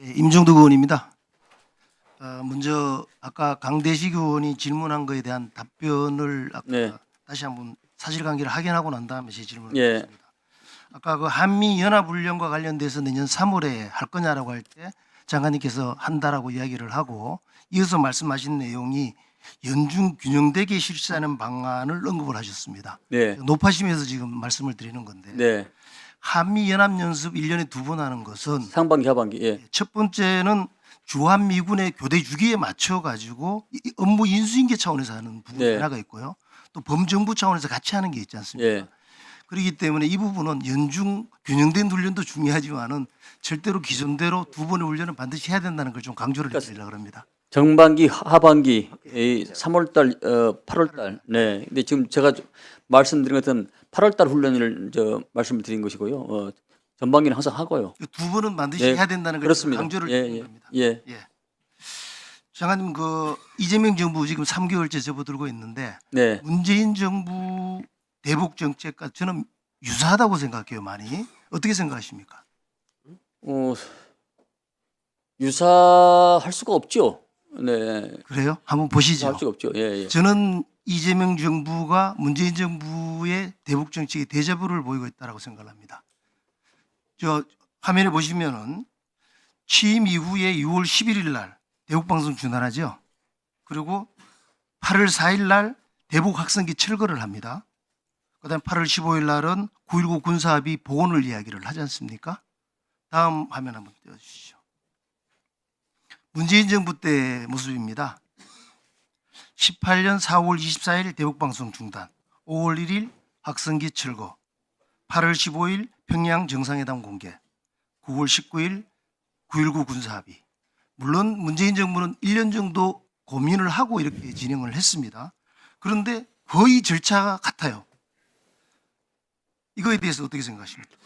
예, 임종덕 의원입니다. 어, 먼저 아까 강대식 의원이 질문한 거에 대한 답변을 아까 네. 다시 한번 사실관계를 확인하고 난 다음에 제 질문을 예. 드리겠습니다. 아까 그 한미 연합 훈련과 관련돼서 내년 3월에 할 거냐라고 할 때 장관님께서 한다라고 이야기를 하고 이어서 말씀하신 내용이 연중 균형되게 실시하는 방안을 언급을 하셨습니다. 네. 높아심에서 지금 말씀을 드리는 건데 네. 한미 연합 연습 1년에 두 번 하는 것은 상반기 하반기. 예. 첫 번째는 주한 미군의 교대 주기에 맞춰 가지고 업무 인수인계 차원에서 하는 부분 이 네. 하나가 있고요. 또 범정부 차원에서 같이 하는 게 있지 않습니까? 예. 그렇기 때문에 이 부분은 연중 균형된 훈련도 중요하지만은 절대로 기존대로 두 번의 훈련은 반드시 해야 된다는 걸 좀 강조를 그러니까 드리려고 합니다. 정반기 하반기 3월 달 어, 8월 달. 네. 근데 지금 제가 좀 말씀드린 것은 8월 달 훈련을 저 말씀을 드린 것이고요. 어, 전반기는 항상 하고요. 두 번은 반드시 네, 해야 된다는 걸. 강조를 예, 예. 겁니다. 예. 예. 장관님 그 이재명 정부 지금 3개월째 접어들고 있는데 네. 문재인 정부 대북 정책과 저는 유사하다고 생각해요 많이 어떻게 생각하십니까? 어, 유사할 수가 없죠. 네. 그래요? 한번 보시죠. 유사할 수가 없죠. 예, 예. 저는 이재명 정부가 문재인 정부의 대북 정책에 대자보를 보이고 있다고 생각합니다. 저 화면에 보시면은 취임 이후에 6월 11일 날 대북 방송 중단하죠. 그리고 8월 4일 날 대북 확성기 철거를 합니다. 그다음 8월 15일 날은 9.19 군사합의 복원을 이야기를 하지 않습니까? 다음 화면 한번 띄워주시죠. 문재인 정부 때 모습입니다. 18년 4월 24일 대북방송 중단, 5월 1일 확성기 철거, 8월 15일 평양 정상회담 공개, 9월 19일 9.19 군사합의. 물론 문재인 정부는 1년 정도 고민을 하고 이렇게 진행을 했습니다. 그런데 거의 절차가 같아요. 이거에 대해서 어떻게 생각하십니까?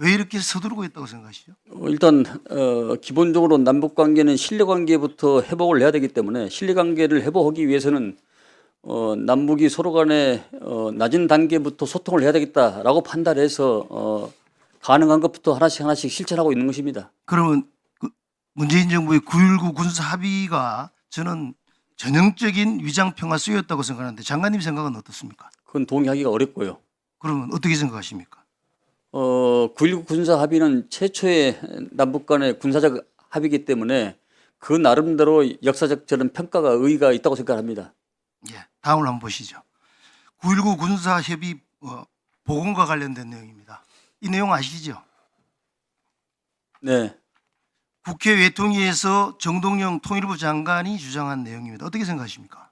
왜 이렇게 서두르고 있다고 생각하시죠? 어, 일단 어, 기본적으로 남북 관계는 신뢰 관계부터 회복을 해야 되기 때문에 신뢰 관계를 회복하기 위해서는 어, 남북이 서로 간에 어, 낮은 단계부터 소통을 해야 되겠다라고 판단해서 어, 가능한 것부터 하나씩 하나씩 실천하고 있는 것입니다. 그러면 그 문재인 정부의 9.19 군사 합의가 저는 전형적인 위장 평화 수였다고 생각하는데 장관님 생각은 어떻습니까? 그건 동의하기가 어렵고요. 그러면 어떻게 생각하십니까? 어, 9.19 군사 합의는 최초의 남북 간의 군사적 합의이기 때문에 그 나름대로 역사적 저는 평가가 의의가 있다고 생각합니다. 예, 다음을 한번 보시죠. 9.19 군사 협의 어, 복원과 관련된 내용입니다. 이 내용 아시죠? 네. 국회 외통위에서 정동영 통일부 장관이 주장한 내용입니다. 어떻게 생각하십니까?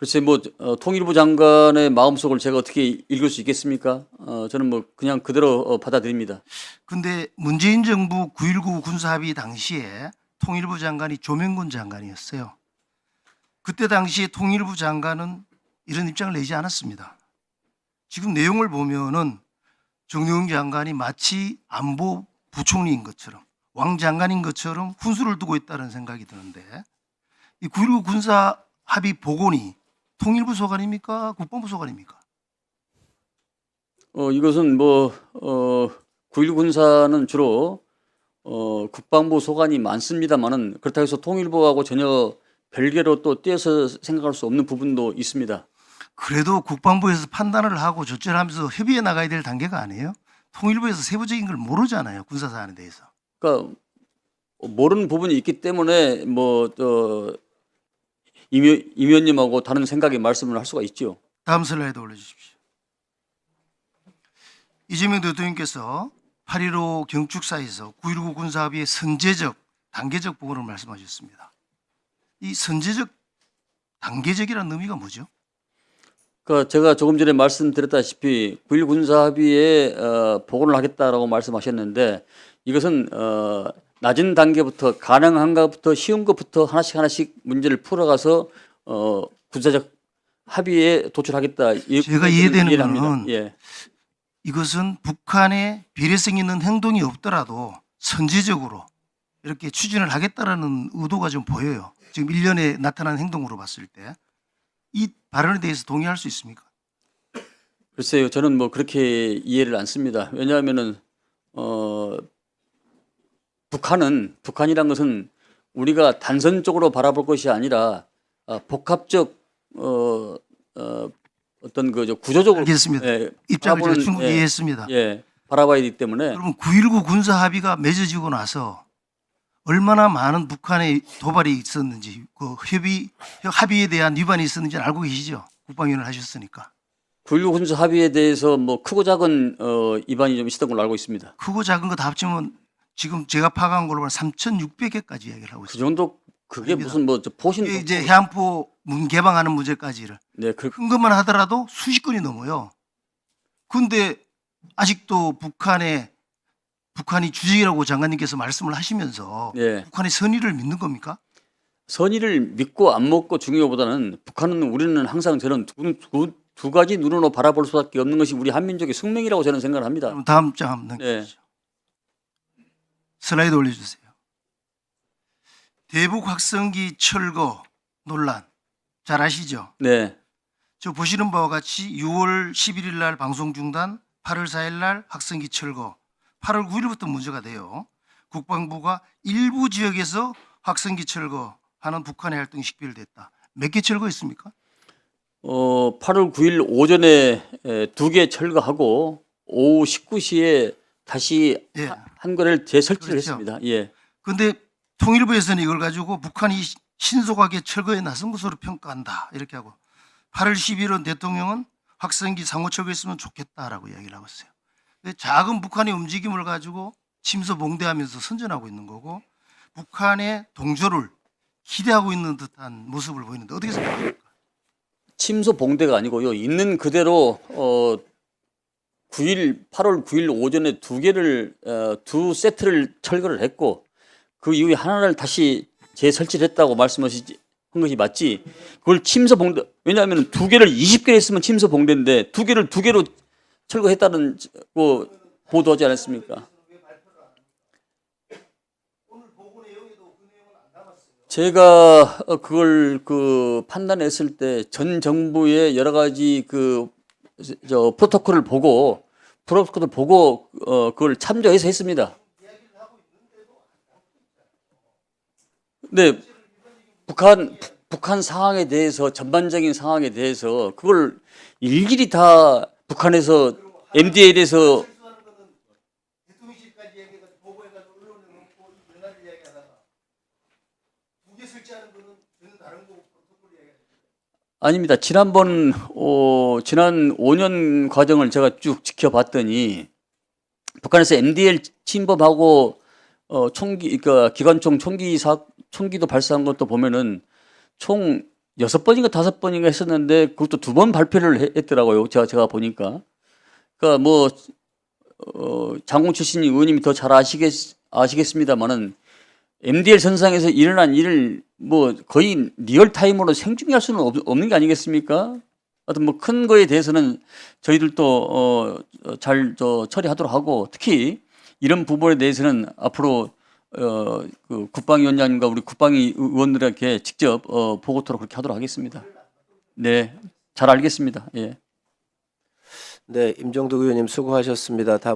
글쎄 뭐 어, 통일부 장관의 마음속을 제가 어떻게 읽을 수 있겠습니까? 어, 저는 뭐 그냥 그대로 어, 받아들입니다. 근데 문재인 정부 9.19 군사합의 당시에 통일부 장관이 조명군 장관이었어요. 그때 당시에 통일부 장관은 이런 입장을 내지 않았습니다. 지금 내용을 보면은 정용 장관이 마치 안보 부총리인 것처럼 왕 장관인 것처럼 훈수를 두고 있다는 생각이 드는데 이 9.19 군사 합의 복원이 통일부 소관입니까? 국방부 소관입니까? 어, 이것은 뭐 어, 9.19 군사는 주로 어, 국방부 소관이 많습니다만은 그렇다고 해서 통일부하고 전혀 별개로 또 떼어서 생각할 수 없는 부분도 있습니다. 그래도 국방부에서 판단을 하고 조절하면서 협의해 나가야 될 단계가 아니에요? 통일부에서 세부적인 걸 모르잖아요. 군사 사안에 대해서. 그러니까 모르는 부분이 있기 때문에 뭐저 임 의원님하고 다른 생각의 말씀을 할 수가 있죠. 다음 슬라이드 올려주십시오. 이재명 대통령께서 8.15 경축사에서 9.19 군사합의의 선제적, 단계적 부분을 말씀하셨습니다. 이 선제적, 단계적이라는 의미가 뭐죠? 그러니까 제가 조금 전에 말씀드렸다시피 9.1 군사합의에 어, 복원을 하겠다라고 말씀하셨는데 이것은 어, 낮은 단계부터 가능한 것부터 쉬운 것부터 하나씩 하나씩 문제를 풀어가서 어, 군사적 합의에 도출하겠다. 이- 제가 이해되는. 거는 예. 이것은 북한의 비례성 있는 행동이 없더라도 선제적으로 이렇게 추진을 하겠다라는 의도가 좀 보여요. 지금 일련에 나타난 행동으로 봤을 때. 이 발언에 대해서 동의할 수 있습니까? 글쎄요, 저는 뭐 그렇게 이해를 않습니다. 왜냐하면은 어 북한은 북한이란 것은 우리가 단선적으로 바라볼 것이 아니라 아, 복합적 어, 어, 어떤 그저 구조적으로 알겠습니다. 예, 입장을 제가 바라보는, 충분히 예, 이해했습니다. 예, 바라봐야 되기 때문에 그러면 9.19 군사 합의가 맺어지고 나서 얼마나 많은 북한의 도발이 있었는지 그 협의 합의에 대한 위반이 있었는지 알고 계시죠? 국방위원을 하셨으니까 9.19 군사 합의에 대해서 뭐 크고 작은 어, 위반이 좀 있었던 걸로 알고 있습니다. 크고 작은 거 다 합치면 지금 제가 파악한 걸로 보면 3,600개까지 이야기를 하고 그 있습니다. 정도 그게 아닙니다. 무슨 뭐 저 포신 이게 이제 해안포 문 개방하는 문제까지를 네, 그, 큰 것만 하더라도 수십 건이 넘어요. 근데 아직도 북한의 북한이 주적이라고 장관님께서 말씀을 하시면서 네. 북한의 선의를 믿는 겁니까? 선의를 믿고 안 먹고 중요보다는 북한은 우리는 항상 저는 두, 두, 두 가지 눈으로 바라볼 수밖에 없는 것이 우리 한민족의 숙명이라고 저는 생각을 합니다. 그럼 다음 장 한번 네. 넘겨주시죠. 슬라이드 올려주세요. 대북 확성기 철거 논란 잘 아시죠? 네, 저 보시는 바와 같이 6월 11일 날 방송 중단, 8월 4일 날 확성기 철거, 8월 9일부터 문제가 돼요. 국방부가 일부 지역에서 확성기 철거하는 북한의 활동이 식별됐다. 몇 개 철거했습니까? 어, 8월 9일 오전에 두 개 철거하고 오후 19시에 다시 예. 하- 한 거를 재설치를 그렇죠. 했습니다. 예. 근데 통일부에서는 이걸 가지고 북한이 신속하게 철거에 나선 것으로 평가한다. 이렇게 하고 8월 10일은 대통령은 확성기 상호 철거했으면 좋겠다라고 이야기를 하고 있어요. 근데 작은 북한의 움직임을 가지고 침소봉대하면서 선전하고 있는 거고 북한의 동조를 기대하고 있는 듯한 모습을 보이는데 어떻게 생각합니까? 침소 봉대가 아니고요. 있는 그대로 어 9일 8월 9일 오전에 두 개를 어, 두 세트를 철거를 했고 그 이후에 하나를 다시 재설치를 했다고 말씀하시지 한 것이 맞지. 그걸 침소 봉대 왜냐하면 두 개를 20개 했으면 침소 봉대인데 두 개를 두 개로 철거했다는 거 보도하지 않았습니까? 제가 어, 그걸 그 판단했을 때 전 정부의 여러 가지 그 저 프로토콜을 보고 프로토콜을 보고 어 그걸 참조해서 했습니다. 네, 북한 북- 북한 상황에 대해서 전반적인 상황에 대해서 그걸 일일이 다 북한에서 MD에 대해서 대통령실까지 얘기해가지고 보고해가지고 언론에 놓고 연락을 이야기하다가 두개 설치하는 거는 전혀 다른 거고 프로토콜 이야기 아닙니다. 지난번 어, 지난 5년 과정을 제가 쭉 지켜봤더니 북한에서 MDL 침범하고 어, 총기 그러니까 기관총 총기 사 총기도 발사한 것도 보면은 총 여섯 번인가 다섯 번인가 했었는데 그것도 두 번 발표를 해- 했더라고요. 제가 제가 보니까 그러니까 뭐 어, 장공 출신 의원님이 더 잘 아시겠 아시겠습니다만은 MDL 선상에서 일어난 일을 뭐 거의 리얼 타임으로 생중계할 수는 없, 없는 게 아니겠습니까? 하여튼 뭐 큰 거에 대해서는 저희들도 어 잘 저 처리하도록 하고 특히 이런 부분에 대해서는 앞으로 어 그 국방위원장님과 우리 국방위 의원들에게 직접 어 보고토록 그렇게 하도록 하겠습니다. 네, 잘 알겠습니다. 예. 네, 임정덕 의원님 수고하셨습니다. 다음